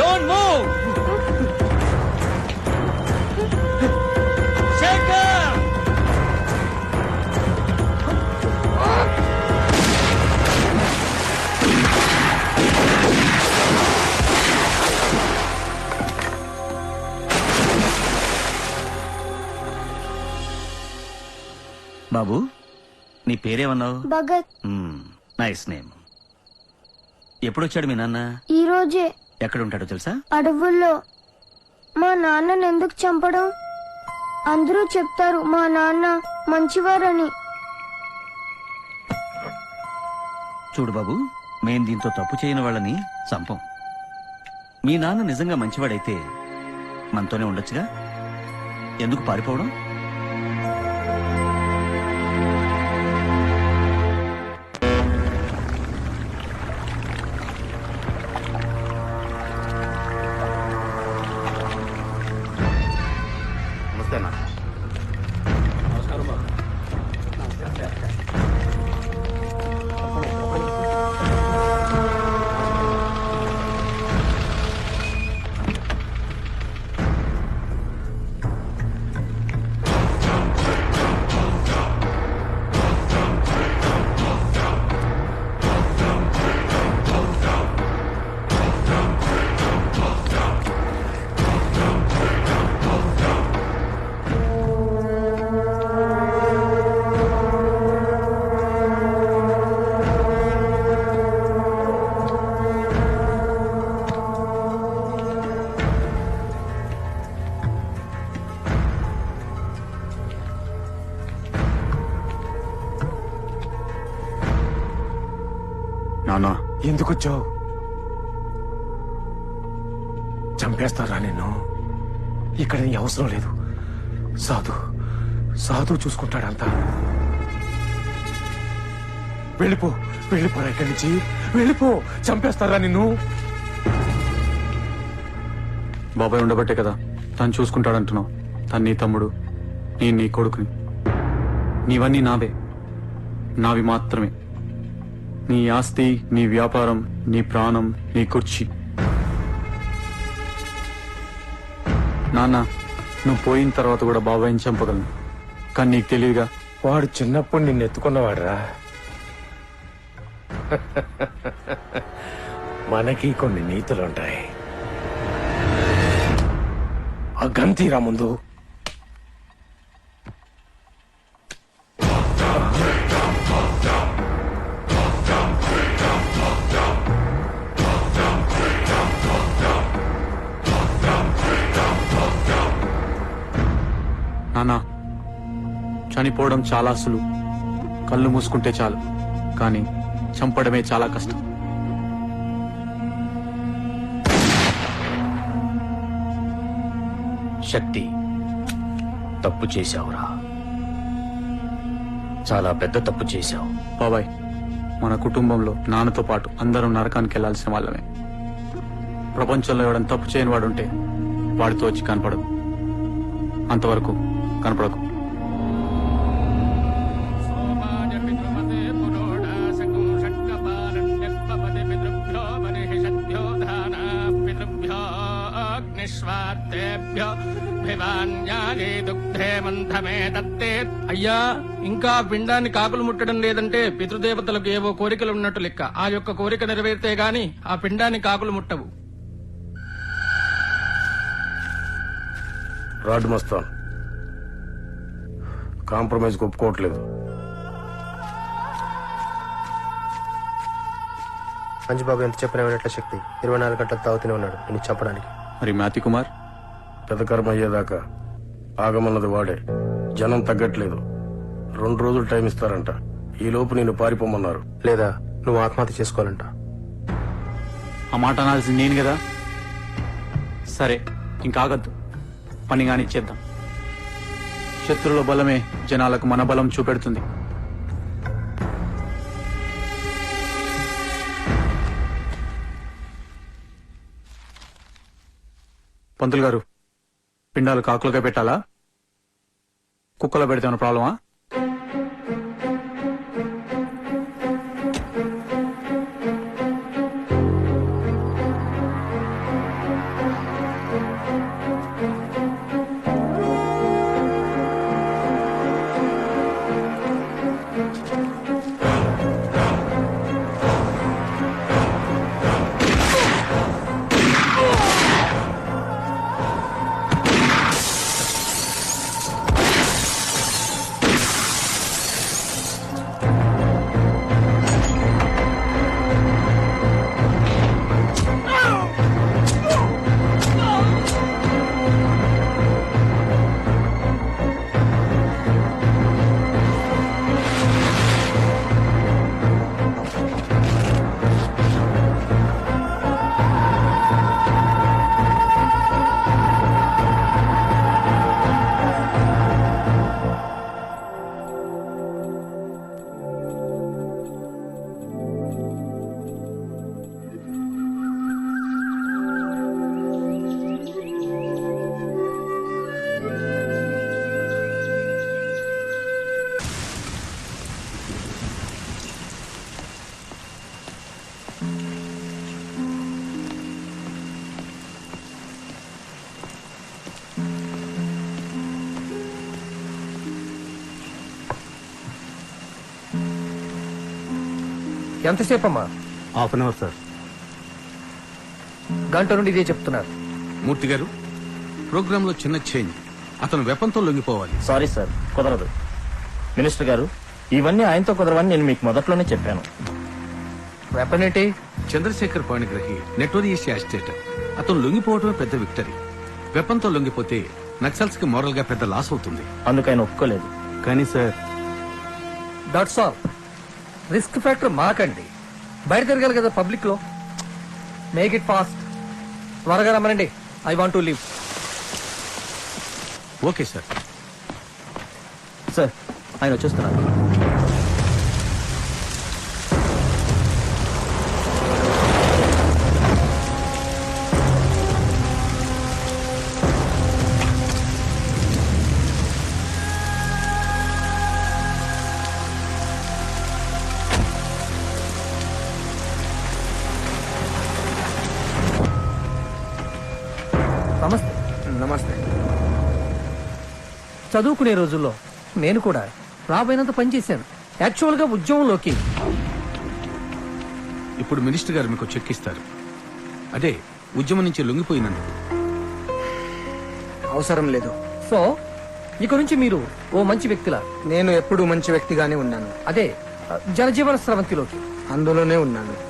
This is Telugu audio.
డోంట్ మూవ్ శేఖర్ బాబు నీ పేరేమన్నావు? భగత్. Nice name. ఎప్పుడొచ్చాడు మీ నాన్న? ఈ రోజే. ఎక్కడ ఉంటాడో తెలుసా? అడవుల్లో. మా నాన్నని ఎందుకు చంపడం? అందరూ చెప్తారు మా నాన్న మంచివారని. చూడు బాబు మేం దీంతో తప్పు చేయని వాళ్ళని చంపం. మీ నాన్న నిజంగా మంచివాడైతే మనతోనే ఉండొచ్చుగా? ఎందుకు పారిపోవడం? ఎందుకు వచ్చావు చంపేస్తారా నిన్ను? ఇక్కడ నీ అవసరం లేదు. సాధు సాధు చూసుకుంటాడంతా. వెళ్ళిపో వెళ్ళిపోరా ఇక్కడి నుంచి. వెళ్ళిపో చంపేస్తారా నిన్ను? బాబాయ్ ఉండబట్టే కదా. తను చూసుకుంటాడంటున్నావు. తను నీ తమ్ముడు నేను నీ కొడుకుని. నీవన్నీ నావే. నావి మాత్రమే. నీ ఆస్తి నీ వ్యాపారం నీ ప్రాణం నీ కుర్చీ. నాన్న నువ్వు పోయిన తర్వాత కూడా బాబాయ్ని చంపగలను. కానీ నీకు తెలియదుగా వాడు చిన్నప్పుడు నిన్ను ఎత్తుకున్నవాడరా. మనకి కొన్ని నీతులుంటాయి. ఆ గంతీరా ముందు నాన్న చనిపోవడం చాలా సులువు. కళ్ళు మూసుకుంటే చాలు కానీ చంపడమే చాలా కష్టం. శక్తి తప్పు చేశావురా. చాలా పెద్ద తప్పు చేశావు. బాబాయ్ మన కుటుంబంలో నాన్నతో పాటు అందరం నరకానికి వెళ్ళాల్సిన వాళ్ళమే. ప్రపంచంలో ఎవడని తప్పు చేయని వాడుంటే వాడితో వచ్చి కనపడదు. అంతవరకు కనపడకు. అయ్యా ఇంకా పిండాన్ని కాకులు ముట్టడం లేదంటే పితృదేవతలకు ఏవో కోరికలు ఉన్నట్టు లెక్క. ఆ యొక్క కోరిక నెరవేరితే గాని ఆ పిండాన్ని కాకులు ముట్టవు. రాడ్ మస్తాన్ కాంప్రమైజ్ ఒప్పుకోవట్లేదు. అంజుబాబు ఎంత చెప్పినా వినట్ల శక్తి. ఇరవై నాలుగు గంటలు తాగుతూనే ఉన్నాడు. నిన్ను చంపడానికి. మరి మ్యాతి కుమార్? పెద్ద కర్మ అయ్యేదాకా ఆగమన్నది వాడే. జనం తగ్గట్లేదు. రెండు రోజులు టైం ఇస్తారంట. ఈ లోపు నేను పారిపోమన్నారు. లేదా నువ్వు ఆత్మహత్య చేసుకోవాలంట. ఆ మాట అనాల్సింది నేను కదా? సరే ఇంకాగద్దు. పని కానిచ్చేద్దాం. శత్రుల బలమే జనాలకు మన బలం చూపెడుతుంది. పంతులు గారు పిండాలు కాకులుగా పెట్టాలా? కుక్కలో పెడితే ఏమైనా ప్రాబ్లమా? ఎంతసేపు అమ్మా హాఫ్ అన్ అవర్ సార్ గంట నుండి ఇదే చెప్తున్నారు. మూర్తి గారు ప్రోగ్రామ్లో చిన్న చేంజ్. అతను వెపంతో లొంగిపోవాలి. సారీ సార్ కుదరదు. మినిస్టర్ గారు ఇవన్నీ ఆయనతో కుదరవని నేను మీకు మొదట్లోనే చెప్పాను. వెపన్ ఏంటి? చంద్రశేఖర్ పాణిగ్రహి నెటోరియస్ యాస్టేట్ అతను లొంగిపోవడమే పెద్ద విక్టరీ. వెపంతో లొంగిపోతే నక్సల్స్కి మోరల్గా పెద్ద లాస్ అవుతుంది. అందుకు ఆయన ఒప్పుకోలేదు. కానీ sir that's all risk factor మాకండి. బయట తిరగాలి కదా పబ్లిక్లో మేక్ ఇట్ ఫాస్ట్ త్వరగా రమ్మనండి. I want to leave okay sir. Sir ఆయన వచ్చేస్తున్నారు. నమస్తే. నమస్తే. చదువుకునే రోజుల్లో నేను కూడా రాబోయినంత పనిచేశాను యాక్చువల్గా ఉద్యమంలోకి. ఇప్పుడు మినిస్టర్ గారు మీకు చెక్ ఇస్తారు. అదే ఉద్యమం నుంచి లొంగిపోయినందుకు. అవసరం లేదు. సో ఇక నుంచి మీరు ఓ మంచి వ్యక్తిలా. నేను ఎప్పుడూ మంచి వ్యక్తిగానే ఉన్నాను. అదే జనజీవన స్రవంతిలోకి. అందులోనే ఉన్నాను.